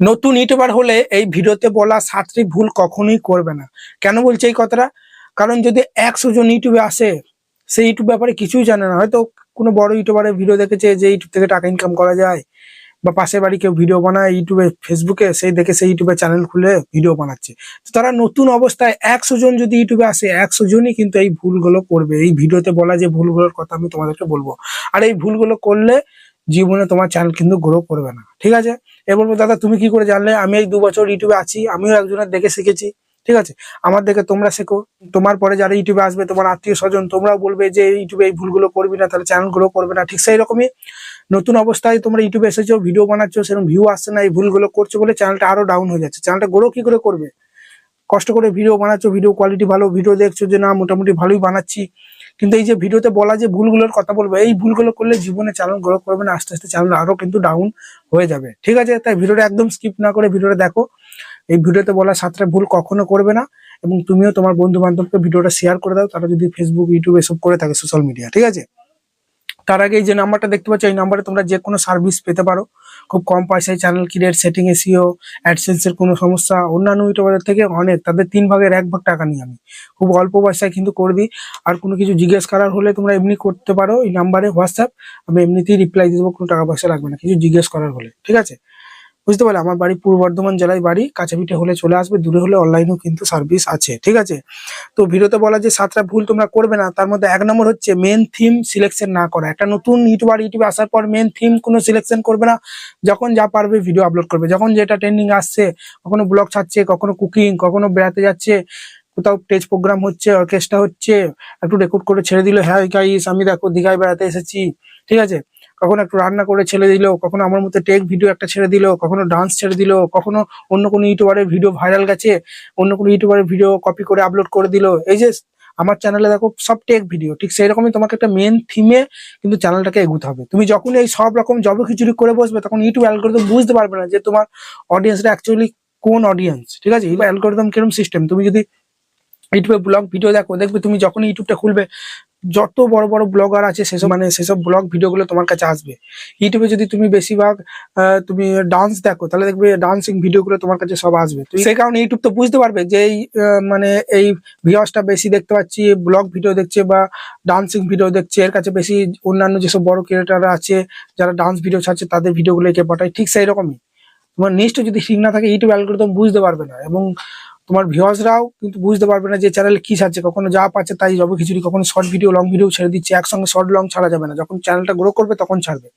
নতুন ইউটিউবার হলে এই ভিডিওতে বলা সাতটি ভুল কখনোই করবে না। কেন বলছে এই কথাটা? কারণ যদি একশো জন ইউটিউবে আসে, সেই ইউটিউব ব্যাপারে কিছুই জানে না। হয়তো কোনো বড় ইউটিউবারের ভিডিও দেখেছে যে ইউটিউব থেকে টাকা ইনকাম করা যায়, বা পাশের বাড়ি কেউ ভিডিও বানায় ইউটিউবে, ফেসবুকে, সেই দেখে সেই ইউটিউবে চ্যানেল খুলে ভিডিও বানাচ্ছে। তো তারা নতুন অবস্থায় একশো জন যদি ইউটিউবে আসে, একশো জনই কিন্তু এই ভুলগুলো করবে। এই ভিডিওতে বলা যে ভুলগুলোর কথা আমি তোমাদেরকে বলব। আর এই ভুলগুলো করলে জীবনে তোমার চ্যানেল কিন্তু গ্রো করবে না। ঠিক আছে? এ বলব, দাদা, তুমি কি করে জানলে? আমি এই দু বছর ইউটিউবে আছি, আমিও একজনের দেখে শিখেছি, ঠিক আছে? আমার দেখে তোমরা শেখো। তোমার পরে যারা ইউটিউবে আসবে, তোমার আত্মীয় স্বজন, তোমরাও বলবে যে ইউটিউবে এই ভুলগুলো করবি না, তাহলে চ্যানেল গ্রো করবে না। ঠিক সেই রকমই নতুন অবস্থায় তোমরা ইউটিউবে এসেছ ভিডিও বানাচ্ছো, সেরকম ভিউ আসছে না, এই ভুলগুলো করছ বলে চ্যানেলটা আরও ডাউন হয়ে যাচ্ছে। চ্যানেলটা গ্রো কি করে করবে? কষ্ট করে ভিডিও বানাচ্ছ ভিডিও কোয়ালিটি ভালো ভিডিও দেখছ যে, না, মোটামুটি ভালোই বানাচ্ছি কিন্তু এই যে ভিডিওতে বলা যে ভুলগুলোর কথা বলব, এই ভুলগুলো করলে জীবনে চালন গ্রো করবে না, আস্তে আস্তে চালন আরও কিন্তু ডাউন হয়ে যাবে। ঠিক আছে? তাই ভিডিওটা একদম স্কিপ না করে ভিডিওটা দেখো। এই ভিডিওতে বলা সাতটা ভুল কখনো করবে না এবং তুমিও তোমার বন্ধু বান্ধবকে ভিডিওটা শেয়ার করে দাও, তারা যদি ফেসবুক ইউটিউব এসব করে থাকে সোশ্যাল মিডিয়া ঠিক আছে? তার আগে যে নাম্বারটা দেখতে পাচ্ছ, এই নাম্বারে তোমরা যে কোনো সার্ভিস পেতে পারো। খুব কম পয়সায় চ্যানেল ক্রিয়েট সেটিং এসিও অ্যাডসেন্সের কোনো সমস্যা, অন্যান্য ইউটিউবারদের থেকে অনেক, তাদের তিন ভাগের এক ভাগ টাকা নিই আমি। খুব অল্প পয়সায় কিন্তু করে দিই। আর কোনো কিছু জিজ্ঞেস করার হলে তোমরা এমনি করতে পারো, এই নাম্বারে হোয়াটসঅ্যাপ আমি এমনিতেই রিপ্লাই দিয়ে দেবো, কোনো টাকা পয়সা লাগবে না, কিছু জিজ্ঞেস করার হলে, ঠিক আছে? বুঝতে পারলে? আমার বাড়ি পূর্ব বর্ধমান জেলায় বাড়ি কাছাপিঠে হলে চলে আসবে, দূরে হলে অনলাইনেও কিন্তু সার্ভিস আছে, ঠিক আছে? তো ভিডিওতে বলা যে সাতটা ভুল তোমরা করবে না, তার মধ্যে এক নম্বর হচ্ছে মেন থিম সিলেকশন না করা। একটা নতুন ইউটিউবার, ইউটিউবে আসার পর মেন থিম কোনো সিলেকশন করবে না, যখন যা পারবে ভিডিও আপলোড করবে। যখন যেটা ট্রেন্ডিং আসছে, কখনো ব্লগ ছাড়ছে, কখনো কুকিং কখনো বেড়াতে যাচ্ছে, কোথাও স্টেজ প্রোগ্রাম হচ্ছে অর্কেস্ট্রা হচ্ছে, একটু রেকর্ড করে ছেড়ে দিল হ্যাঁ গাইস আমি দেখো, দীঘায় বেড়াতে এসেছি। ঠিক আছে? কখনো একটু রান্না করে ছেড়ে দিল, কখনো আমার মতো টেক ভিডিও একটা ছেড়ে দিল, কখনো ডান্স ছেড়ে দিল, কখনো অন্য কোনো ইউটিউবারের ভিডিও ভাইরাল গেছে, অন্য কোনো ইউটিউবারের ভিডিও কপি করে আপলোড করে দিল। এই যে আমার চ্যানেলে দেখো সব টেক ভিডিও ঠিক সেই রকমই তোমাকে একটা মেন থিমে কিন্তু চ্যানেলটাকে এগুতে হবে। তুমি যখন এই সব রকম জব খিচুড়ি করে বসবে, তখন ইউটিউব অ্যালগোরিদম বুঝতে পারবে না যে তোমার অডিয়েন্সটা অ্যাকচুয়ালি কোন অডিয়েন্স ঠিক আছে? এই অ্যালগোরিদম কীরকম সিস্টেম তুমি যদি ইউটিউবে ব্লগ ভিডিও দেখো, দেখবে তুমি যখন ইউটিউবটা খুলবে, যত বড় বড় ব্লগার আছে সেসব মানে সেসব ব্লগ ভিডিওগুলো তোমার কাছে আসবে। ইউটিউবে যদি তুমি বেশিরভাগ তুমি ডান্স দেখো, তাহলে দেখবে ডান্সিং ভিডিওগুলো তোমার কাছে সব আসবে। তো সেই কারণে ইউটিউব তো বুঝতে পারবে যে এই মানে এই ভিউয়ার্সটা বেশি দেখতে পাচ্ছি, ব্লগ ভিডিও দেখছে বা ডান্সিং ভিডিও দেখছে, এর কাছে বেশি অন্যান্য যেসব বড় ক্রিয়েটাররা আছে, যারা ডান্স ভিডিও ছাড়ছে, তাদের ভিডিওগুলো একে পাঠায়, ঠিক সেই রকমই তোমার নিশ্চয় যদি ঠিক না থাকে, ইউটিউব অ্যালগোরিদম বুঝতে পারবে না। এবং তোমার ভিউয়ার্সরাও কিন্তু বুঝতে পারবে না যে চ্যানেলে কি ছাড়ছে, কখনো যা পাচ্ছে তাই যাবে খিচুড়ি, কখনো শর্ট ভিডিও লং ভিডিও ছেড়ে দিচ্ছে, একসঙ্গে শর্ট লং ছাড়া যাবে না। যখন চ্যানেলটা গ্রো করবে তখন ছাড়বে।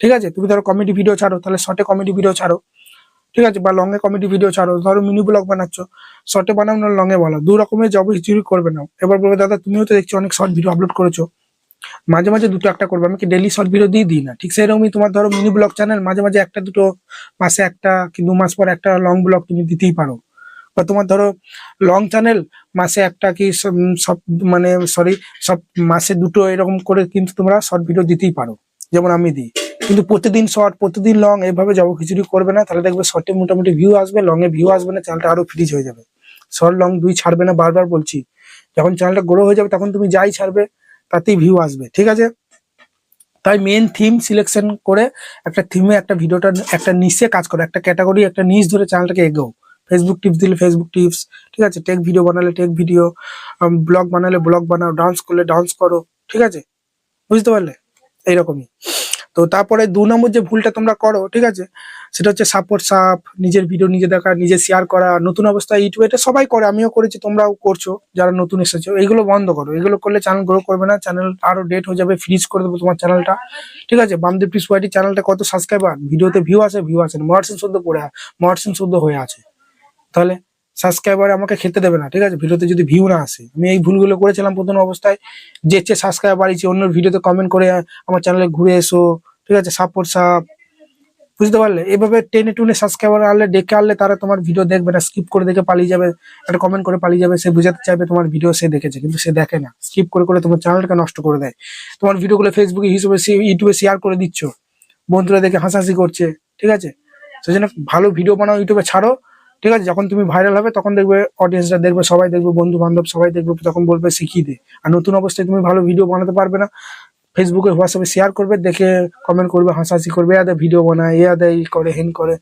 ঠিক আছে? তুমি ধরো কমেডি ভিডিও ছাড়ো, তাহলে শর্টে কমেডি ভিডিও ছাড়ো। ঠিক আছে? বা লং এ কমেডি ভিডিও ছাড়ো। ধরো মিনি ব্লগ বানাচ্ছ শর্টে বানাও না লং এ বলো দু রকমের জব হিচুরি করবে না। এবার বলবে, দাদা, তুমিও তো দেখছি অনেক শর্ট ভিডিও আপলোড করেছ। মাঝে মাঝে দুটো একটা করবে। আমি কি ডেলি শর্ট ভিডিও দিয়ে দিই না? ঠিক সেরকমই তোমার ধরো মিনি ব্লগ চ্যানেল মাঝে মাঝে একটা দুটো, মাসে একটা, কি দু মাস পর একটা লং ব্লগ তুমি দিতেই পারো। বা তোমার ধরো লং চ্যানেল মাসে একটা কি সব- মানে সরি সব মাসে দুটো এরকম করে কিন্তু তোমরা শর্ট ভিডিও দিতেই পারো। যেমন আমি দিই। কিন্তু প্রতিদিন শর্ট প্রতিদিন লং এইভাবে যাব খিচুড়ি করবে না, তাহলে দেখবে শর্টে মোটামুটি ভিউ আসবে লং এ ভিউ আসবে না চ্যানেলটা আরও ফ্রিজ হয়ে যাবে। শর্ট লং দুই ছাড়বে না, বারবার বলছি। যখন চ্যানেলটা গ্রো হয়ে যাবে, তখন তুমি যাই ছাড়বে, তাতেই ভিউ আসবে, ঠিক আছে? তাই মেন থিম সিলেকশন করে একটা থিমে একটা ভিডিওটা একটা নিচে কাজ করো, একটা ক্যাটাগরি একটা নিচ ধরে চ্যানেলটাকে এগোও। ফেসবুক টিপস দিলে ফেসবুক টিপস ঠিক আছে? টেক ভিডিও বানালে টেক ভিডিও ব্লগ বানালে ব্লগ বানাও ডান্স করলে ডান্স করো, ঠিক আছে? বুঝতে পারলে? এইরকমই। তো তারপরে দু নম্বর যে ভুলটা তোমরা করো, ঠিক আছে? সেটা হচ্ছে সাপোর্ট সাপ নিজের ভিডিও নিজে দেখা, নিজে শেয়ার করা, নতুন অবস্থায় ইউটিউবে, এটা সবাই করে, আমিও করেছি, তোমরাও করছ, যারা নতুন এসেছ, এইগুলো বন্ধ করো। এগুলো করলে চ্যানেল গ্রো করবে না চ্যানেল আরও ডেট হয়ে যাবে ফ্রিজ করে দেবো তোমার চ্যানেলটা ঠিক আছে? বামদেব টিস ওয়াইটি চ্যানেলটা কত সাবস্ক্রাইবার ভিডিওতে ভিউ আছে ভিউ আছে মহারসিন শুদ্ধ পড়ে মহারসিন শুদ্ধ হয়ে আছে। তাহলে সাবস্ক্রাইবার আমাকে খেতে দেবে না, ঠিক আছে? ভিডিওতে যদি ভিউ না আসে। আমি এই ভুলগুলো করেছিলাম প্রথম অবস্থায়, যে চেয়ে সাবস্ক্রাইবার বাড়িয়েছি অন্য ভিডিওতে কমেন্ট করে আমার চ্যানেলে ঘুরে এসো, ঠিক আছে? সাপোর্ট সাপ বুঝতে পারলে? এভাবে টেনে টুনে সাবস্ক্রাইবার আনলে, ডেকে আনলে তারা তোমার ভিডিও দেখবে না স্কিপ করে দেখে পালিয়ে যাবে, একটা কমেন্ট করে পালিয়ে যাবে, সে বুঝাতে চাইবে তোমার ভিডিও সে দেখেছে, কিন্তু সে দেখে না। স্কিপ করে করে তোমার চ্যানেলটাকে নষ্ট করে দেয়। তোমার ভিডিওগুলো ফেসবুকে হিসেবে ইউটিউবে শেয়ার করে দিচ্ছ। বন্ধুরা দেখে হাসাহাসি করছে, ঠিক আছে? সেই জন্য ভালো ভিডিও বানাও ইউটিউবে ছাড়ো। ঠিক আছে, যখন তুমি ভাইরাল হবে, তখন দেখবে অডিয়েন্সরা দেখবে, সবাই দেখবে বন্ধু বান্ধব সবাই দেখবে, তখন বলবে শিখিয়ে দে আর নতুন অবস্থায় তুমি ভালো ভিডিও বানাতে পারবে না। ফেসবুকে হোয়াটসঅ্যাপে শেয়ার করবে, দেখে কমেন্ট করবে, হাসাহাসি করবে এদের ভিডিও বানায়, এ এই করে, হেন করে।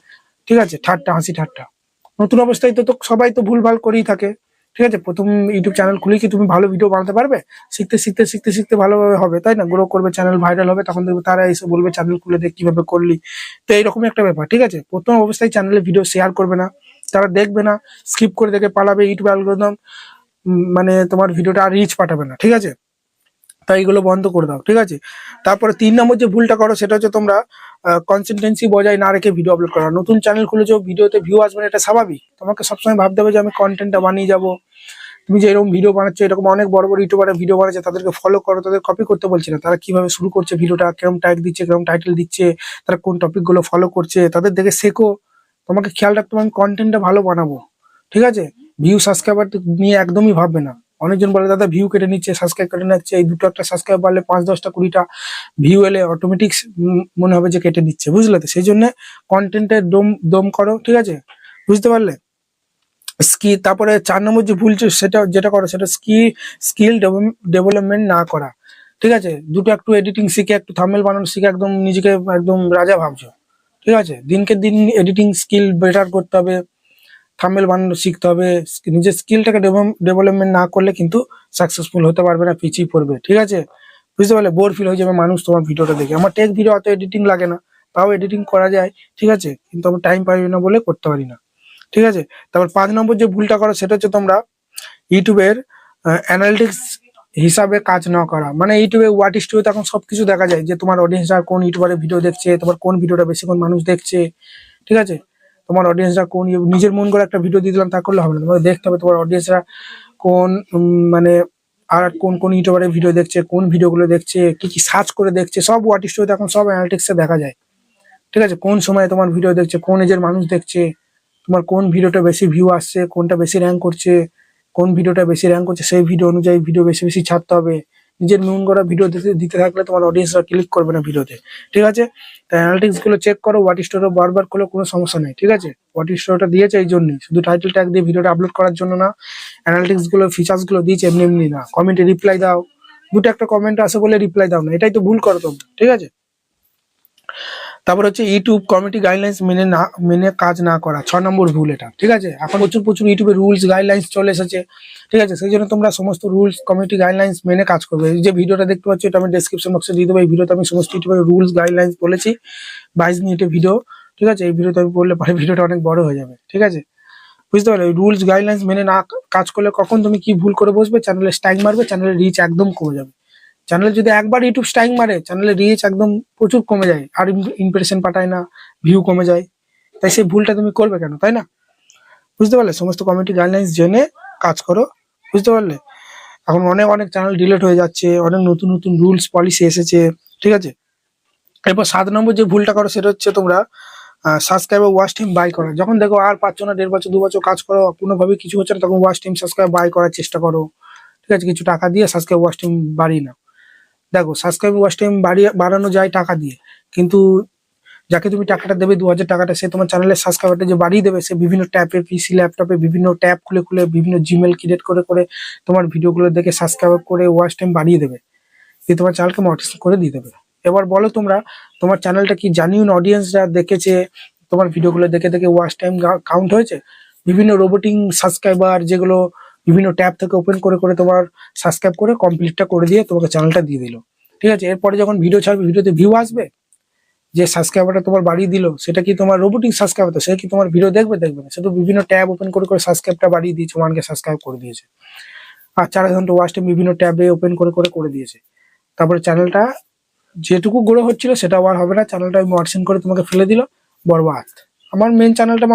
ঠিক আছে, ঠাট্টা, হাসি, ঠাট্টা। নতুন অবস্থায় তো তো সবাই তো ভুলভাল করেই থাকে। ঠিক আছে, প্রথম ইউটিউব চ্যানেল খুলে কি তুমি ভালো ভিডিও বানাতে পারবে? শিখতে শিখতে শিখতে শিখতে ভালোভাবে হবে, তাই না? গ্রো করবে চ্যানেল ভাইরাল হবে, তখন দেখবে তারা এসে বলবে চ্যানেল খুলে দেখ কীভাবে করলি। তো এইরকমই একটা ব্যাপার, ঠিক আছে? প্রথম অবস্থায় চ্যানেলে ভিডিও শেয়ার করবে না। তারা দেখবে না স্কিপ করে দেখে পালাবে ইউটিউব অ্যালগোরিদম মানে তোমার ভিডিওটা আর রিচ পাঠাবে না, ঠিক আছে? তাই এগুলো বন্ধ করে দাও, ঠিক আছে? তারপরে তিন নম্বর যে ভুলটা করো, সেটা হচ্ছে তোমরা কনসিস্টেন্সি বজায় না রেখে ভিডিও আপলোড করা। নতুন চ্যানেল খুলেছো ভিডিওতে ভিউ আসবে এটা স্বাভাবিক। তোমাকে সবসময় ভাবতে হবে যে আমি কন্টেন্টটা বানিয়ে যাব। তুমি যে এরকম ভিডিও বানাচ্ছো, এরকম অনেক বড় বড় ইউটিউবারে ভিডিও বানাচ্ছে, তাদেরকে ফলো করো, তাদের কপি করতে বলছি না। তারা কীভাবে শুরু করছে ভিডিওটা কেরম ট্যাগ দিচ্ছে কেরম টাইটেল দিচ্ছে, তারা কোন টপিকগুলো ফলো করছে, তাদের দেখে শেখো। তোমাকে খেয়াল রাখতে হবে, আমি কন্টেন্টটা ভালো বানাবো। ঠিক আছে? ভিউ সাবস্ক্রাইবার নিয়ে একদমই ভাববে না। অনেকজন বলে, দাদা ভিউ কেটে নিচ্ছে সাবস্ক্রাইব কেটে নিচ্ছে। এই দুটো একটা সাবস্ক্রাইব বাড়লে পাঁচ, দশটা, কুড়িটা ভিউ এলে অটোমেটিক মনে হবে যে কেটে নিচ্ছে। বুঝলে তো? সেই জন্য কন্টেন্টের দম দম করো, ঠিক আছে? বুঝতে পারলে? স্কি তারপরে চার নম্বর যে ভুলছে সেটা, যেটা করো, সেটা স্কি স্কিল ডেভেলপমেন্ট না করা। ঠিক আছে? দুটো একটু এডিটিং শিখে, একটু থামেল বানানো শিখে, একদম নিজেকে একদম রাজা ভাবছ। ঠিক আছে? দিনকে দিন এডিটিং স্কিল বেটার করতে হবে থামেল বানানো শিখতে হবে, নিজের স্কিলটাকে ডেভেলপমেন্ট না করলে কিন্তু সাকসেসফুল হতে পারবে না, পিছিয়ে পড়বে, ঠিক আছে? বুঝতে পারলে? বোর ফিল হয়ে যাবে মানুষ তোমার ভিডিওটা দেখে। আমার টেক ভিডিও অত এডিটিং লাগে না, তাও এডিটিং করা যায়, ঠিক আছে? কিন্তু আমি টাইম পাই না বলে করতে পারি না, ঠিক আছে? তারপর পাঁচ নম্বর যে ভুলটা করো, সেটা হচ্ছে তোমরা ইউটিউবের অ্যানালিটিক্স হিসাবে কাজ না করা। মানে ইউটিউবে হোয়াট স্টুডিওতে এখন সবকিছু দেখা যায় যে তোমার অডিয়েন্সরা কোন ইউটিউবারের ভিডিও দেখছে, তোমার কোন ভিডিওটা বেশিক্ষণ মানুষ দেখছে, ঠিক আছে? তোমার অডিয়েন্সরা কোন নিজের মন করে একটা ভিডিও দিয়ে দিলাম, তা করলে হবে না। তোমাকে দেখতে হবে তোমার অডিয়েন্সরা কোন মানে আর কোন কোন ইউটিউবারের ভিডিও দেখছে, কোন ভিডিওগুলো দেখছে, কি কি সার্চ করে দেখছে, সব হোয়াট স্টুডিওতে এখন সব অ্যানালিটিক্সে দেখা যায়। ঠিক আছে? কোন সময় তোমার ভিডিও দেখছে, কোন এজের মানুষ দেখছে, তোমার কোন ভিডিওটা বেশি ভিউ আসছে, কোনটা বেশি র্যাঙ্ক করছে কোন ভিডিওটা বেশি র্যাঙ্ক করছে, সেই ভিডিও অনুযায়ী ভিডিও বেশি বেশি ছাড়তে হবে। নিজের মন করা ভিডিও দিতে থাকলে তোমার অডিয়েন্সরা ক্লিক করবে না ভিডিওতে ঠিক আছে? তাই অ্যানালিটিক্সগুলো চেক করো হোয়াট স্টোরে বারবার করলে কোনো সমস্যা নেই, ঠিক আছে? হোয়াট স্টোরটা দিয়েছে এই জন্যই। শুধু টাইটেল ট্যাগ দিয়ে ভিডিওটা আপলোড করার জন্য না অ্যানালিটিক্স ফিচার্সগুলো দিয়েছে এমনি এমনি না। কমেন্টে রিপ্লাই দাও। দুটো একটা কমেন্ট আসে বলে রিপ্লাই দাও না। এটাই তো ভুল করো তোমরা, ঠিক আছে? তারপর হচ্ছে ইউটিউব কমিটি গাইডলাইন্স মেনে না, মেনে কাজ না করা, ছ নম্বর ভুল এটা, ঠিক আছে? এখন প্রচুর প্রচুর ইউটিউবে রুলস গাইডলাইন্স চলে এসেছে, ঠিক আছে? সেই জন্য তোমরা সমস্ত রুলস কমিটি গাইডলাইন্স মেনে কাজ করবে। যে ভিডিওটা দেখতে পাচ্ছ, এটা আমি ডেসক্রিপশন বক্সে দিয়ে দেবো। এই ভিডিওতে আমি সমস্ত ইউটিউবের রুলস গাইডলাইন্স বলেছি। বাইশ মিনিটের ভিডিও ঠিক আছে? এই ভিডিওতে আমি বললে পরে ভিডিওটা অনেক বড় হয়ে যাবে, ঠিক আছে? বুঝতে পারলে? রুলস গাইডলাইন্স মেনে না কাজ করলে কখন তুমি কি ভুল করে বসবে? চ্যানেলে স্ট্রাইক মারবে চ্যানেলের রিচ একদম কমে যাবে। চ্যানেলে যদি একবার ইউটিউব স্ট্রাইক মারে চ্যানেলের রিচ একদম প্রচুর কমে যায়। আর ইমপ্রেশন পাঠায় না ভিউ কমে যায়। তাই সেই ভুলটা তুমি করবে কেন, তাই না? বুঝতে পারলে? সমস্ত কমিটি গাইডলাইন্স জেনে কাজ করো। বুঝতে পারলে? এখন অনেক অনেক চ্যানেল ডিলেট হয়ে যাচ্ছে, অনেক নতুন নতুন রুলস পলিসি এসেছে, ঠিক আছে? এরপর সাত নম্বর যে ভুলটা করো, সেটা হচ্ছে তোমরা সাবস্ক্রাইব ওয়াচ টিম বাই করা। যখন দেখো আর পাচ্ছ না, দেড় বছর, দু বছর কাজ করো কোনোভাবে কিছু হচ্ছে না, তখন ওয়াচ টিম সাবস্ক্রাইব বাই করার চেষ্টা করো। ঠিক আছে? কিছু টাকা দিয়ে সাবস্ক্রাইব ওয়াচ টিম বাড়িয়ে নাও। দেখো সাবস্ক্রাইব ওয়াচ টাইম বাড়িয়ে, বাড়ানো যায় টাকা দিয়ে। কিন্তু যাকে তুমি টাকাটা দেবে, দু হাজার টাকাটা, সে তোমার চ্যানেলের সাবস্ক্রাইবারটা যে বাড়িয়ে দেবে, সে বিভিন্ন ট্যাপে পিসি ল্যাপটপে বিভিন্ন ট্যাপ খুলে খুলে, বিভিন্ন জিমেল ক্রিয়েট করে করে তোমার ভিডিওগুলো দেখে সাবস্ক্রাইব করে ওয়াচ টাইম বাড়িয়ে দেবে। দিয়ে তোমার চ্যানেলকে মটিস করে দিয়ে দেবে। এবার বলো তোমরা, তোমার চ্যানেলটা কি জানিউন অডিয়েন্সরা দেখেছে, তোমার ভিডিওগুলো দেখে দেখে ওয়াচ টাইম কাউন্ট হয়েছে? বিভিন্ন রোবোটিং সাবস্ক্রাইবার যেগুলো বিভিন্ন ট্যাব থেকে ওপেন করে করে তোমার সাবস্ক্রাইব করে কমপ্লিটটা করে দিয়ে তোমাকে চ্যানেলটা দিয়ে দিল। ঠিক আছে? এরপরে যখন ভিডিও ছাড়বে ভিডিওতে ভিউ আসবে, যে সাবস্ক্রাইবারটা তোমার বাড়িয়ে দিল, সেটা কি তোমার রোবোটিক সাবস্ক্রাইবার তো সে কি তোমার ভিডিও দেখবে? দেখবে না। সে তো বিভিন্ন ট্যাব ওপেন করে করে সাবস্ক্রাইবটা বাড়িয়ে দিয়েছে ওয়ানকে সাবস্ক্রাইব করে দিয়েছে। আর চার ঘণ্টা ওয়াচ বিভিন্ন ট্যাবে ওপেন করে করে করে দিয়েছে। তারপরে চ্যানেলটা যেটুকু গ্রো হচ্ছিল, সেটা আর হবে না। চ্যানেলটা আমি মর্শন করে তোমাকে ফেলে দিল, বরবাদ। আমার মেন চ্যানেলটা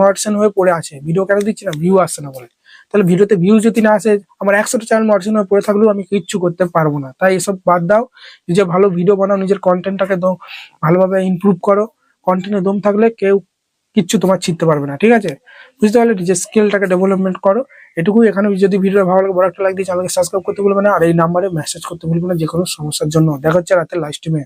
মর্শন হয়ে পড়ে আছে। ভিডিও কেন দিচ্ছি না? ভিউ আসছে না বলে। তাহলে ভিডিওতে ভিউ যদি না আসে, আমার একশোটা চ্যানেল মর্শন হয়ে পড়ে থাকলেও আমি কিচ্ছু করতে পারব না। তাই এসব বাদ দাও, নিজে ভালো ভিডিও বানাও, নিজের কন্টেন্টটাকে ভালোভাবে ইমপ্রুভ করো। কন্টেন্টে দম থাকলে কেউ কিচ্ছু তোমার ছিটতে পারবে না, ঠিক আছে? বুঝতে পারলে নিজের স্কিলটাকে ডেভেলপমেন্ট করো। এটুকুই এখানে। যদি ভিডিও ভালো লাগে, বড় একটা লাইক দিয়ে চ্যানেলকে সাবস্ক্রাইব করতে ভুলবে না। আর এই নাম্বারে মেসেজ করতে ভুলবে না যে কোনো সমস্যার জন্য। দেখা হচ্ছে রাতে লাইভ স্ট্রিমে